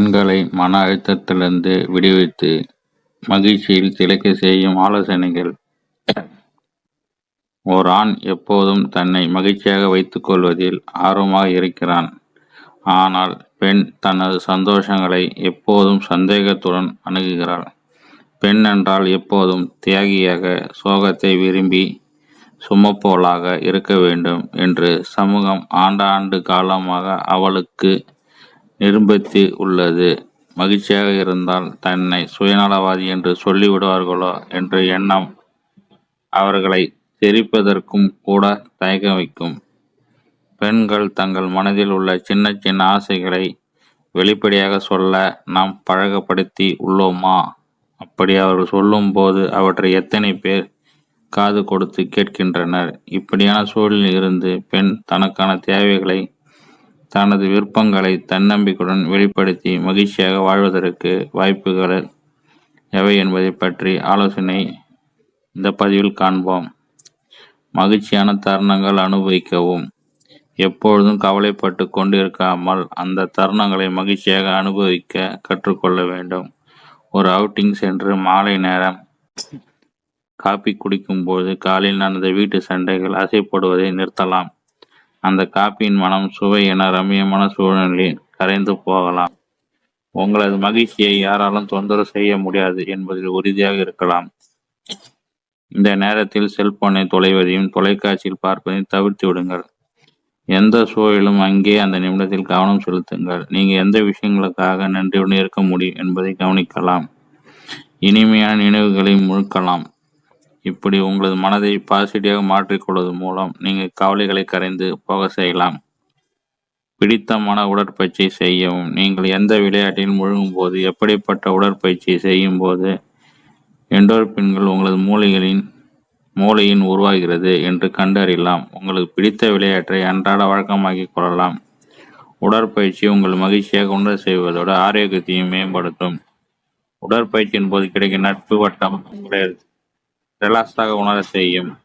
பெண்களை மன அழுத்தத்திலிருந்து விடுவித்து மகிழ்ச்சியில் திளைக்க செய்யும் ஆலோசனைகள் ஓர் ஆண் எப்போதும் தன்னை மகிழ்ச்சியாக வைத்துக் கொள்வதில் ஆர்வமாக இருக்கிறான். ஆனால் பெண் தனது சந்தோஷங்களை எப்போதும் சந்தேகத்துடன் அணுகுகிறாள். பெண் என்றால் எப்போதும் தியாகியாக, சோகத்தை விரும்பி சுமப்போலாக இருக்க வேண்டும் என்று சமூகம் ஆண்டாண்டு காலமாக அவளுக்கு நிரூபித்து உள்ளது. மகிழ்ச்சியாக இருந்தால் தன்னை சுயநலவாதி என்று சொல்லிவிடுவார்களோ என்ற எண்ணம் அவர்களை தெரிப்பதற்கும் கூட தயக்க வைக்கும். பெண்கள் தங்கள் மனதில் உள்ள சின்ன சின்ன ஆசைகளை வெளிப்படையாக சொல்ல நாம் பழகப்படுத்தி உள்ளோமா? அப்படி அவர்கள் சொல்லும்போது அவற்றை எத்தனை பேர் காது கொடுத்து கேட்கின்றனர்? இப்படியான சூழலில் இருந்து பெண் தனக்கான தேவைகளை, தனது விருப்பங்களை தன்னம்பிக்கையுடன் வெளிப்படுத்தி மகிழ்ச்சியாக வாழ்வதற்கு வாய்ப்புகள் எவை என்பதைப் பற்றி ஆலோசனை இந்த பதிவில் காண்போம். மகிழ்ச்சியான தருணங்கள் அனுபவிக்கவும் எப்பொழுதும் கவலைப்பட்டு கொண்டிருக்காமல் அந்த தருணங்களை மகிழ்ச்சியாக அனுபவிக்க கற்றுக்கொள்ள வேண்டும். ஒரு அவுட்டிங் சென்று மாலை நேரம் காபி குடிக்கும்போது காலையில் நடந்த வீட்டு சண்டைகள் அசைப்படுவதை நிறுத்தலாம். அந்த காப்பியின் மனம் சுவை என ரம்மியமான சூழ்நிலையில் கரைந்து போகலாம். உங்களது மகிழ்ச்சியை யாராலும் தொந்தரவு செய்ய முடியாது என்பதில் உறுதியாக இருக்கலாம். இந்த நேரத்தில் செல்போனை தொலைவதையும் தொலைக்காட்சியில் பார்ப்பதையும் தவிர்த்து விடுங்கள். எந்த சூழலிலும் அங்கே அந்த நிமிடத்தில் கவனம் செலுத்துங்கள். நீங்க எந்த விஷயங்களுக்காக நன்றியுடன் இருக்க முடியும் என்பதை கவனிக்கலாம். இனிமையான நினைவுகளை முழுக்கலாம். இப்படி உங்களது மனதை பாசிட்டிவாக மாற்றிக்கொள்வது மூலம் நீங்கள் கவலைகளை கரைந்து போக செய்யலாம். பிடித்தமான உடற்பயிற்சி செய்யவும் நீங்கள் எந்த விளையாட்டில் முழுகும் போது எப்படிப்பட்ட உடற்பயிற்சி செய்யும் போது எண்டோர்பின்கள் உங்களது மூளைகளின் மூளையின் உருவாகிறது என்று கண்டறியலாம். உங்களுக்கு பிடித்த விளையாட்டை அன்றாட வழக்கமாக்கிக் கொள்ளலாம். உடற்பயிற்சி உங்கள் மகிழ்ச்சியாக உணர செய்வதோடு ஆரோக்கியத்தையும் மேம்படுத்தும். உடற்பயிற்சியின் போது கிடைக்கும் நட்பு வட்டம் உங்களை ரிலாக்ஸாக உணர செய்யும்.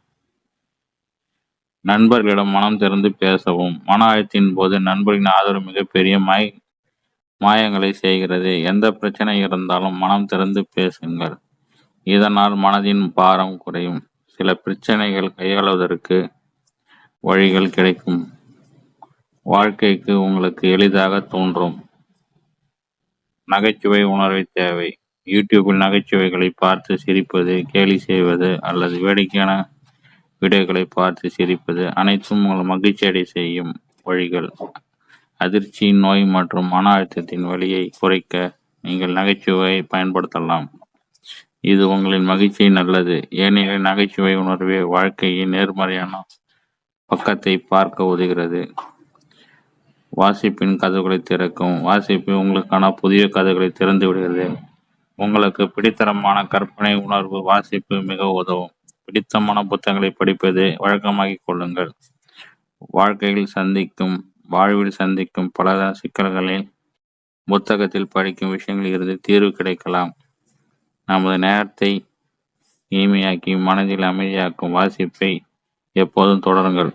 நண்பர்களிடம் மனம் திறந்து பேசவும் மன அழுத்தின் போது நண்பர்களின் ஆதரவு மிகப்பெரிய மாய் மாயங்களை செய்கிறது. எந்த பிரச்சனை இருந்தாலும் மனம் திறந்து பேசுங்கள். இதனால் மனதின் பாரம் குறையும். சில பிரச்சனைகள் கையாளுவதற்கு வழிகள் கிடைக்கும். வாழ்க்கைக்கு உங்களுக்கு எளிதாக தோன்றும். நகைச்சுவை உணர்வை தேவை. யூடியூபில் நகைச்சுவைகளை பார்த்து சிரிப்பது, கேலி செய்வது அல்லது வேடிக்கையான வீடியோக்களை பார்த்து சிரிப்பது அனைத்தும் உங்கள் மகிழ்ச்சியடை செய்யும் வழிகள். அதிர்ச்சி, நோய் மற்றும் மன அழுத்தத்தின் வழியை குறைக்க நீங்கள் நகைச்சுவையை பயன்படுத்தலாம். இது உங்களின் மகிழ்ச்சி நல்லது. ஏனெனில் நகைச்சுவை உணர்வே வாழ்க்கையின் நேர்மறையான பக்கத்தை பார்க்க உதவுகிறது. வாசிப்பின் கதவுகளை திறக்கும் வாசிப்பு உங்களுக்கான புதிய கதவுகளை திறந்து விடுகிறது. உங்களுக்கு பிடித்தரமான கற்பனை உணர்வு வாசிப்பு மிக உதவும். பிடித்தமான புத்தகங்களை படிப்பது வழக்கமாகிக் கொள்ளுங்கள். வாழ்க்கையில் சந்திக்கும் வாழ்வில் சந்திக்கும் பல சிக்கல்களில் புத்தகத்தில் படிக்கும் விஷயங்களில் இருந்து தீர்வு கிடைக்கலாம். நமது நேரத்தை இனிமையாக்கி மனதில் அமைதியாக்கும் வாசிப்பை எப்போதும் தொடருங்கள்.